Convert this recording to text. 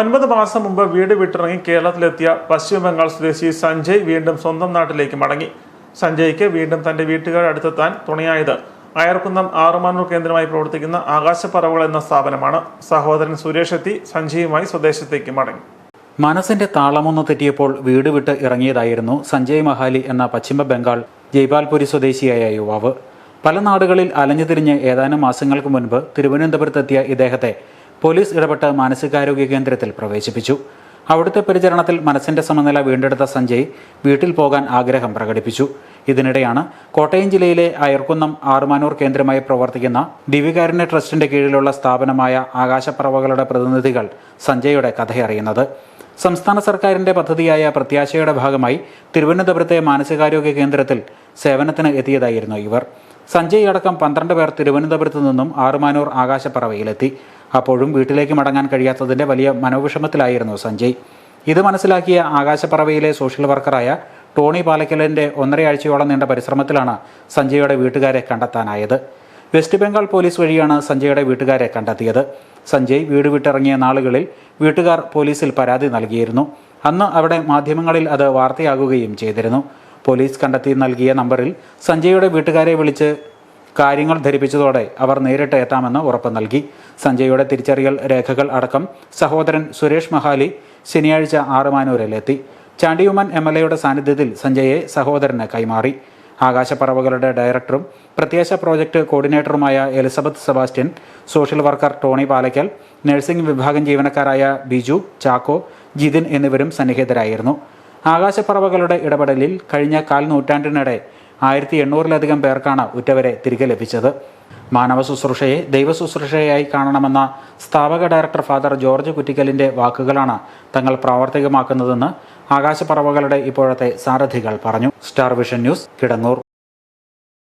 ഒൻപത് മാസം മുമ്പ് വീട് വിട്ടിറങ്ങി കേരളത്തിലെത്തിയ പശ്ചിമ ബംഗാൾ സ്വദേശി സഞ്ജയ് വീണ്ടും സ്വന്തം നാട്ടിലേക്ക് മടങ്ങി. സഞ്ജയ്ക്ക് വീണ്ടും തന്റെ വീട്ടുകാർ അടുത്തെത്താൻ തുണയായത് അയർക്കുന്നം ആറുമാനൂർ കേന്ദ്രമായി പ്രവർത്തിക്കുന്ന ആകാശപ്പറവുകൾ എന്ന സ്ഥാപനമാണ്. സഹോദരൻ സുരേഷ് എത്തി സഞ്ജയുമായി സ്വദേശത്തേക്ക് മടങ്ങി. മനസ്സിന്റെ താളമൊന്ന് തെറ്റിയപ്പോൾ വീട് വിട്ട് ഇറങ്ങിയതായിരുന്നു സഞ്ജയ് മഹാലി എന്ന പശ്ചിമ ബംഗാൾ ജയ്പാൽപുരി സ്വദേശിയായ യുവാവ്. പല നാടുകളിൽ അലഞ്ഞുതിരിഞ്ഞ് ഏതാനും മാസങ്ങൾക്ക് മുൻപ് തിരുവനന്തപുരത്തെത്തിയ ഇദ്ദേഹത്തെ പോലീസ് ഇടപെട്ട് മാനസികാരോഗ്യ കേന്ദ്രത്തിൽ പ്രവേശിപ്പിച്ചു. അവിടുത്തെ പരിചരണത്തിൽ മനസ്സിന്റെ സമനില വീണ്ടെടുത്ത സഞ്ജയ് വീട്ടിൽ പോകാൻ ആഗ്രഹം പ്രകടിപ്പിച്ചു. ഇതിനിടെയാണ് കോട്ടയം ജില്ലയിലെ അയർക്കുന്നം ആറുമാനൂർ കേന്ദ്രമായി പ്രവർത്തിക്കുന്ന ദിവികാരുണ്യ ട്രസ്റ്റിന്റെ കീഴിലുള്ള സ്ഥാപനമായ ആകാശപ്പറവകളുടെ പ്രതിനിധികൾ സഞ്ജയുടെ കഥയറിയുന്നത്. സംസ്ഥാന സർക്കാരിന്റെ പദ്ധതിയായ പ്രത്യാശയുടെ ഭാഗമായി തിരുവനന്തപുരത്തെ മാനസികാരോഗ്യ കേന്ദ്രത്തിൽ സേവനത്തിന് എത്തിയതായിരുന്നു ഇവർ. സഞ്ജയ് അടക്കം പന്ത്രണ്ട് പേർ തിരുവനന്തപുരത്ത് നിന്നും ആറുമാനൂർ ആകാശപ്പറവയിലെത്തി. അപ്പോഴും വീട്ടിലേക്ക് മടങ്ങാൻ കഴിയാത്തതിന്റെ വലിയ മനോവിഷമത്തിലായിരുന്നു സഞ്ജയ്. ഇത് മനസ്സിലാക്കിയ ആകാശപ്പറവയിലെ സോഷ്യൽ വർക്കറായ ടോണി പാലക്കലിന്റെ ഒന്നരയാഴ്ചയോളം നീണ്ട പരിശ്രമത്തിലാണ് സഞ്ജയുടെ വീട്ടുകാരെ കണ്ടെത്താനായത്. വെസ്റ്റ് ബംഗാൾ പോലീസ് വഴിയാണ് സഞ്ജയുടെ വീട്ടുകാരെ കണ്ടെത്തിയത്. സഞ്ജയ് വീട് വിട്ടിറങ്ങിയ നാളുകളിൽ വീട്ടുകാർ പോലീസിൽ പരാതി നൽകിയിരുന്നു. അന്ന് അവിടെ മാധ്യമങ്ങളിൽ അത് വാർത്തയാകുകയും ചെയ്തിരുന്നു. പോലീസ് കണ്ടെത്തി നൽകിയ നമ്പറിൽ സഞ്ജയുടെ വീട്ടുകാരെ വിളിച്ച് കാര്യങ്ങൾ ധരിപ്പിച്ചതോടെ അവർ നേരിട്ട് എത്താമെന്ന് ഉറപ്പ് നൽകി. സഞ്ജയുടെ തിരിച്ചറിയൽ രേഖകൾ അടക്കം സഹോദരൻ സുരേഷ് മഹാലി ശനിയാഴ്ച ആറുമാനൂരിലെത്തി. ചാണ്ടിയുമൻ എം എൽ എയുടെ സാന്നിധ്യത്തിൽ സഞ്ജയെ സഹോദരന് കൈമാറി. ആകാശപ്പറവുകളുടെ ഡയറക്ടറും പ്രത്യാശ project കോർഡിനേറ്ററുമായ Elizabeth Sebastian social worker Tony Palakkal nursing വിഭാഗം ജീവനക്കാരായ ബിജു ചാക്കോ ജിതിൻ എന്നിവരും സന്നിഹിതരായിരുന്നു. ആകാശപ്പറവകളുടെ ഇടപെടലിൽ കഴിഞ്ഞ കാൽ നൂറ്റാണ്ടിനിടെ ആയിരത്തി എണ്ണൂറിലധികം പേർക്കാണ് ഉറ്റവരെ തിരികെ ലഭിച്ചത്. മാനവ ശുശ്രൂഷയെ ദൈവ ശുശ്രൂഷയായി കാണണമെന്ന സ്ഥാപക ഡയറക്ടർ ഫാദർ ജോർജ് കുറ്റിക്കലിന്റെ വാക്കുകളാണ് തങ്ങൾ പ്രാവർത്തികമാക്കുന്നതെന്ന് ആകാശപ്പറവകളുടെ ഇപ്പോഴത്തെ സാരഥികൾ പറഞ്ഞു. Star Vision News Kidangoor.